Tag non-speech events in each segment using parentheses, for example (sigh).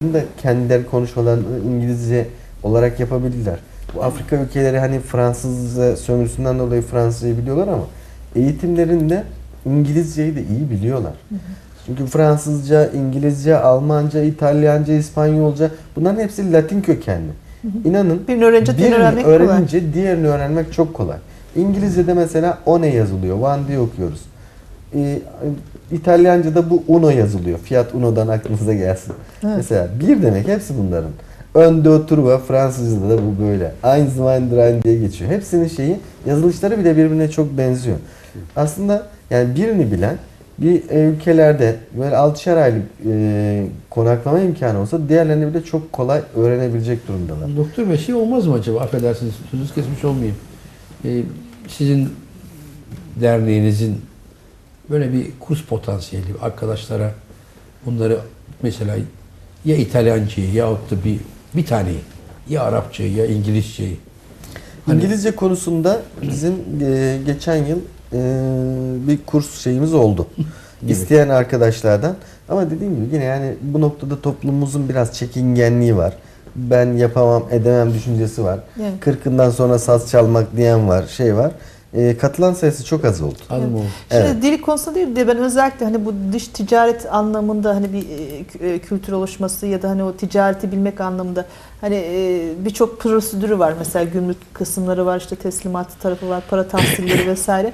da kendileri konuşmalarını İngilizce olarak yapabilirler. Bu Afrika ülkeleri hani Fransız sömürüsünden dolayı Fransızcayı biliyorlar ama eğitimlerinde İngilizceyi de iyi biliyorlar. Çünkü Fransızca, İngilizce, Almanca, İtalyanca, İspanyolca bunların hepsi Latin kökenli. İnanın Birini öğrenince diğerini birini öğrenmek kolay. öğrenince diğerini öğrenmek çok kolay. İngilizce'de mesela one yazılıyor. One diye okuyoruz. Ee, İtalyanca'da bu uno yazılıyor. Fiat Uno'dan aklınıza gelsin. Evet. Mesela bir demek hepsi bunların. Önde oturma Fransızca'da da bu böyle. Eins, zwei, drei diye geçiyor. Hepsinin şeyi yazılışları bile birbirine çok benziyor. Aslında yani birini bilen bir e, ülkelerde böyle 6'şer aylık e, konaklama imkanı olsa diğerlerini bile çok kolay öğrenebilecek durumdalar. Doktor Bey şey olmaz mı acaba? Affedersiniz sözünüzü kesmiş olmayayım. Ee, sizin derneğinizin böyle bir kurs potansiyeli arkadaşlara bunları mesela ya İtalyancayı yahut da bir bir taneyi ya Arapçayı ya İngilizceyi Hani- İngilizce konusunda bizim e, geçen yıl e, bir kurs şeyimiz oldu. (laughs) Gibi. İsteyen arkadaşlardan. Ama dediğim gibi yine yani bu noktada toplumumuzun biraz çekingenliği var. Ben yapamam, edemem düşüncesi var. Yani. Kırkından sonra saz çalmak diyen var, şey var. E, katılan sayısı çok az oldu. Mı? Şimdi Evet. dil konusunda değil de ben özellikle hani bu dış ticaret anlamında hani bir e, e, kültür oluşması ya da hani o ticareti bilmek anlamında hani e, birçok prosedürü var. Mesela gümrük kısımları var, işte teslimat tarafı var, para tahsilleri (coughs) vesaire.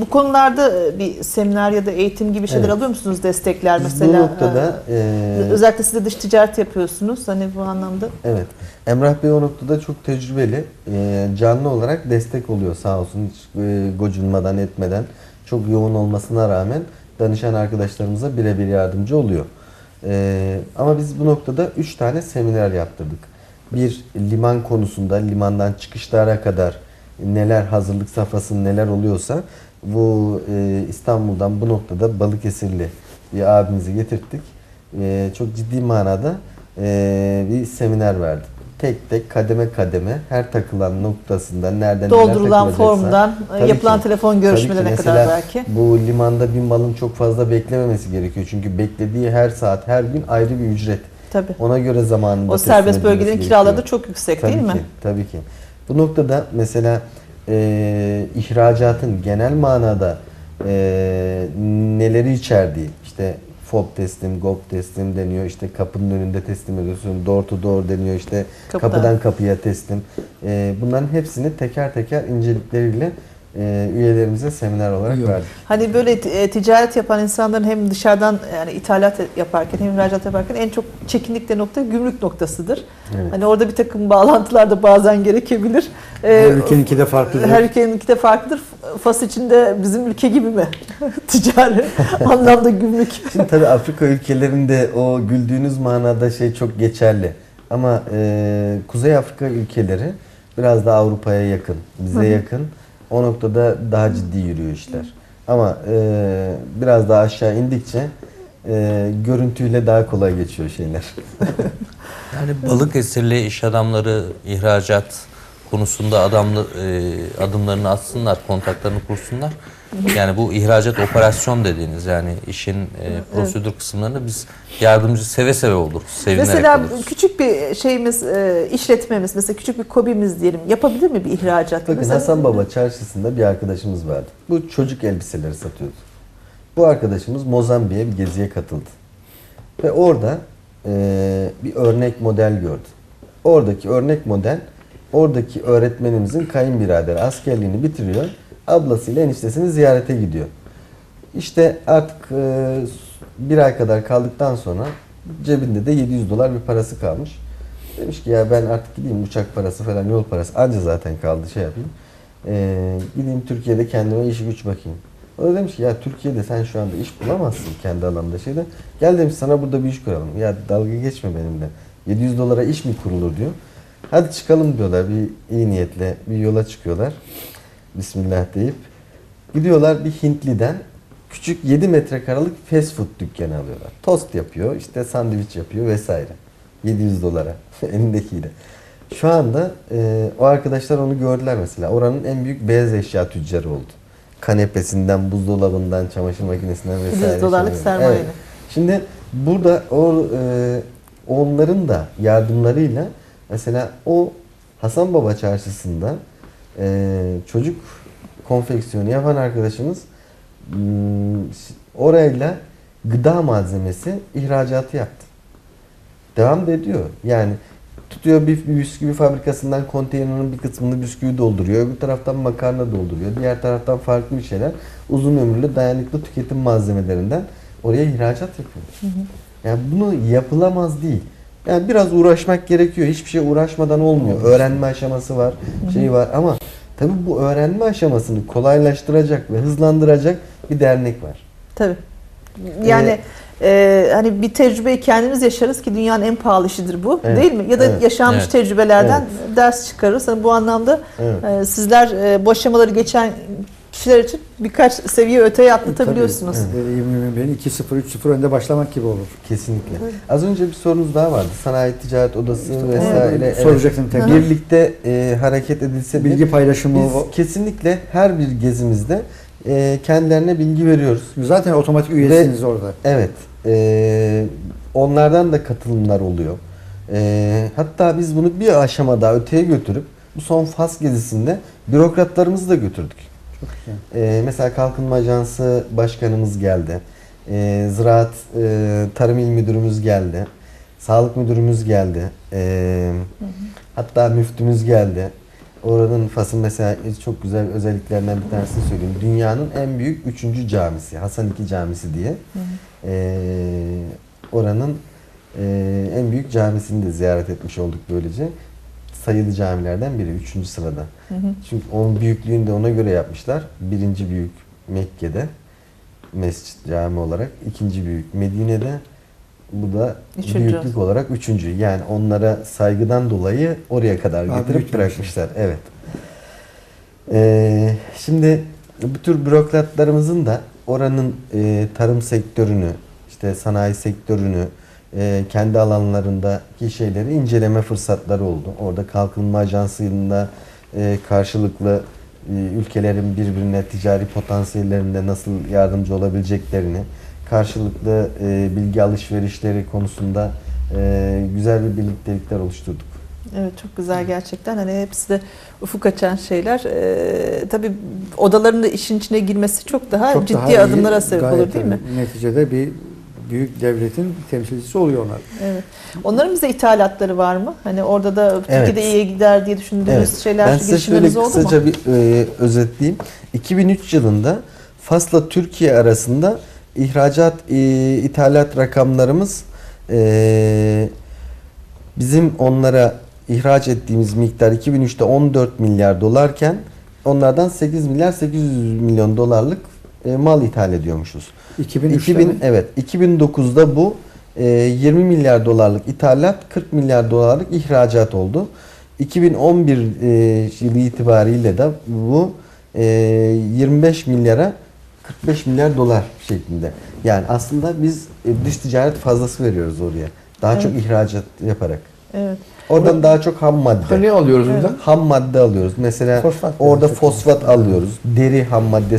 Bu konularda e, bir seminer ya da eğitim gibi şeyler Evet. alıyor musunuz destekler Biz mesela? bu noktada e, e, özellikle siz de dış ticaret yapıyorsunuz hani bu anlamda. Evet. Emrah Bey o noktada çok tecrübeli. Canlı olarak destek oluyor sağ olsun. Hiç e, gocunmadan etmeden. Çok yoğun olmasına rağmen danışan arkadaşlarımıza birebir yardımcı oluyor. Ee, ama biz bu noktada 3 tane seminer yaptırdık. Bir liman konusunda limandan çıkışlara kadar neler hazırlık safhasında neler oluyorsa bu e, İstanbul'dan bu noktada Balıkesirli bir abimizi getirttik. E, çok ciddi manada e, bir seminer verdim. Tek tek kademe kademe her takılan noktasında nereden Doldurulan formdan e, Tabii yapılan ki. telefon görüşmelerine kadar belki. Bu limanda bir malın çok fazla beklememesi gerekiyor. Çünkü beklediği her saat, her gün ayrı bir ücret. Tabii. Ona göre zamanında O serbest bölgelerin kiraları da çok yüksek tabii değil mi? ki, Tabii ki. Bu noktada mesela e, ihracatın genel manada e, neleri içerdiği, işte FOB teslim, GOB teslim deniyor, işte kapının önünde teslim ediyorsun, door to door deniyor, işte Kapıdan. kapıdan kapıya teslim. E, bunların hepsini teker teker incelikleriyle e, üyelerimize seminer olarak Yok. verdik. Hani böyle e, ticaret yapan insanların hem dışarıdan yani ithalat yaparken hem ihracat yaparken en çok çekindikleri nokta gümrük noktasıdır. Evet. Hani orada bir takım bağlantılar da bazen gerekebilir. Her Ee, ülkeninki de farklıdır. Her ülkeninki de farklıdır. Fas içinde bizim ülke gibi mi? (laughs) Ticari (laughs) anlamda gümrük. Şimdi tabii Afrika ülkelerinde o güldüğünüz manada şey çok geçerli. Ama e, Kuzey Afrika ülkeleri biraz da Avrupa'ya yakın, bize Hı hı. yakın. O noktada daha ciddi yürüyor işler. Ama e, biraz daha aşağı indikçe e, görüntüyle daha kolay geçiyor şeyler. (laughs) Yani Balıkesirli iş adamları ihracat konusunda adamlı, e, adımlarını atsınlar, kontaklarını kursunlar. Yani bu ihracat operasyon dediğiniz yani işin e, prosedür kısımlarını biz yardımcı seve seve oluruz. Sevinerek Mesela oluruz. küçük bir şeyimiz, e, işletmemiz, mesela küçük bir kobimiz diyelim yapabilir mi bir ihracat? Bakın Mesela- Hasan Baba çarşısında bir arkadaşımız vardı. Bu çocuk elbiseleri satıyordu. Bu arkadaşımız Mozambik'e bir geziye katıldı. Ve orada eee, bir örnek model gördü. Oradaki örnek model, oradaki öğretmenimizin kayınbiraderi askerliğini bitiriyor. Ablasıyla eniştesini ziyarete gidiyor. İşte artık eee, bir ay kadar kaldıktan sonra cebinde de 700 dolar bir parası kalmış. Demiş ki ya ben artık gideyim uçak parası falan yol parası anca zaten kaldı şey yapayım. Ee, gideyim Türkiye'de kendime iş güç bakayım. O da demiş ki ya Türkiye'de sen şu anda iş bulamazsın kendi alanında şeyde. Gel demiş sana burada bir iş kuralım. Ya dalga geçme benimle. 700 dolara iş mi kurulur diyor. Hadi çıkalım diyorlar bir iyi niyetle bir yola çıkıyorlar. Bismillah deyip. Gidiyorlar bir Hintli'den küçük 7 metrekarelik fast food dükkanı alıyorlar. Tost yapıyor, işte sandviç yapıyor vesaire. 700 dolara (laughs) elindekiyle. Şu anda e, o arkadaşlar onu gördüler mesela. Oranın en büyük beyaz eşya tüccarı oldu. Kanepesinden, buzdolabından, çamaşır makinesinden vesaire. 700 dolarlık sermayeyle. Evet. Şimdi burada o e, onların da yardımlarıyla mesela o Hasan Baba Çarşısı'nda e, çocuk konfeksiyonu yapan arkadaşımız m, orayla gıda malzemesi ihracatı yaptı. Devam da ediyor. Yani tutuyor bir bisküvi fabrikasından konteynerin bir kısmını bisküvi dolduruyor. Öbür taraftan makarna dolduruyor. Diğer taraftan farklı bir şeyler. Uzun ömürlü dayanıklı tüketim malzemelerinden oraya ihracat yapıyor. Yani bunu yapılamaz değil. Yani biraz uğraşmak gerekiyor. Hiçbir şey uğraşmadan olmuyor. Öğrenme aşaması var, şey var ama tabii bu öğrenme aşamasını kolaylaştıracak ve hızlandıracak bir dernek var. Tabii. Yani e, hani bir tecrübeyi kendimiz yaşarız ki dünyanın en pahalı işidir bu Evet, değil mi? Ya da evet. yaşanmış Evet. tecrübelerden ders çıkarırız. Hani bu anlamda Evet. e, sizler e, bu aşamaları geçen kişiler için birkaç seviye öteye atlatabiliyorsunuz. Evet. Dediğim benim 2-0, 3-0 önde başlamak gibi olur. Kesinlikle. Az önce bir sorunuz daha vardı. Sanayi Ticaret Odası vesaire. Evet, Evet. Soracaktım tekrar. Birlikte e, hareket edilse Bilgi paylaşımı. biz kesinlikle her bir gezimizde e, kendilerine bilgi veriyoruz. Zaten otomatik üyesiniz orada. Evet. e, onlardan da katılımlar oluyor. E, hatta biz bunu bir aşama daha öteye götürüp bu son faz gezisinde bürokratlarımızı da götürdük. Ee, mesela Kalkınma Ajansı Başkanımız geldi. Ee, Ziraat e, Tarım İl Müdürümüz geldi. Sağlık Müdürümüz geldi. Ee, hatta müftümüz geldi. Oranın Fas'ın mesela çok güzel özelliklerinden bir tanesini söyleyeyim. Dünyanın en büyük üçüncü camisi. Hasan II Camisi diye. Ee, oranın e, en büyük camisini de ziyaret etmiş olduk böylece. Sayılı camilerden biri. Üçüncü sırada. Hı hı. Çünkü onun büyüklüğünü de ona göre yapmışlar. Birinci büyük Mekke'de mescit cami olarak. ikinci büyük Medine'de. Bu da Üçüncü. büyüklük olarak üçüncü. Yani onlara saygıdan dolayı oraya kadar Daha getirip bırakmışlar. Evet. Ee, şimdi bu tür bürokratlarımızın da oranın e, tarım sektörünü, işte sanayi sektörünü, e, kendi alanlarındaki şeyleri inceleme fırsatları oldu. Orada Kalkınma Ajansı'nda e, karşılıklı e, ülkelerin birbirine ticari potansiyellerinde nasıl yardımcı olabileceklerini, karşılıklı e, bilgi alışverişleri konusunda e, güzel bir birliktelikler oluşturduk. Evet çok güzel gerçekten. Hani hepsi de ufuk açan şeyler. Ee, tabii odaların da işin içine girmesi çok daha Çok ciddi daha iyi, adımlara sebep gayet olur değil mi? Neticede bir büyük devletin temsilcisi oluyor onlar. Evet. Onların bize ithalatları var mı? Hani orada da Türkiye'de Evet. iyiye gider diye düşündüğünüz Evet. şeyler, ben size şöyle mu? kısaca bir e, özetleyeyim. 2003 yılında Fas'la Türkiye arasında ihracat e, ithalat rakamlarımız e, bizim onlara ihraç ettiğimiz miktar 2003'te 14 milyar dolarken onlardan 8 milyar 800 milyon dolarlık e, mal ithal ediyormuşuz. 2003'te 2000 mi? evet 2009'da bu e, 20 milyar dolarlık ithalat 40 milyar dolarlık ihracat oldu. 2011 e, yılı itibariyle de bu e, 25 milyara 45 milyar dolar şeklinde. Yani aslında biz e, dış ticaret fazlası veriyoruz oraya. Daha Evet. çok ihracat yaparak. Evet. Oradan daha çok ham madde. Ne alıyoruz buradan? Ham madde alıyoruz. Mesela Fosfat orada fosfat alıyoruz. Deri ham maddesi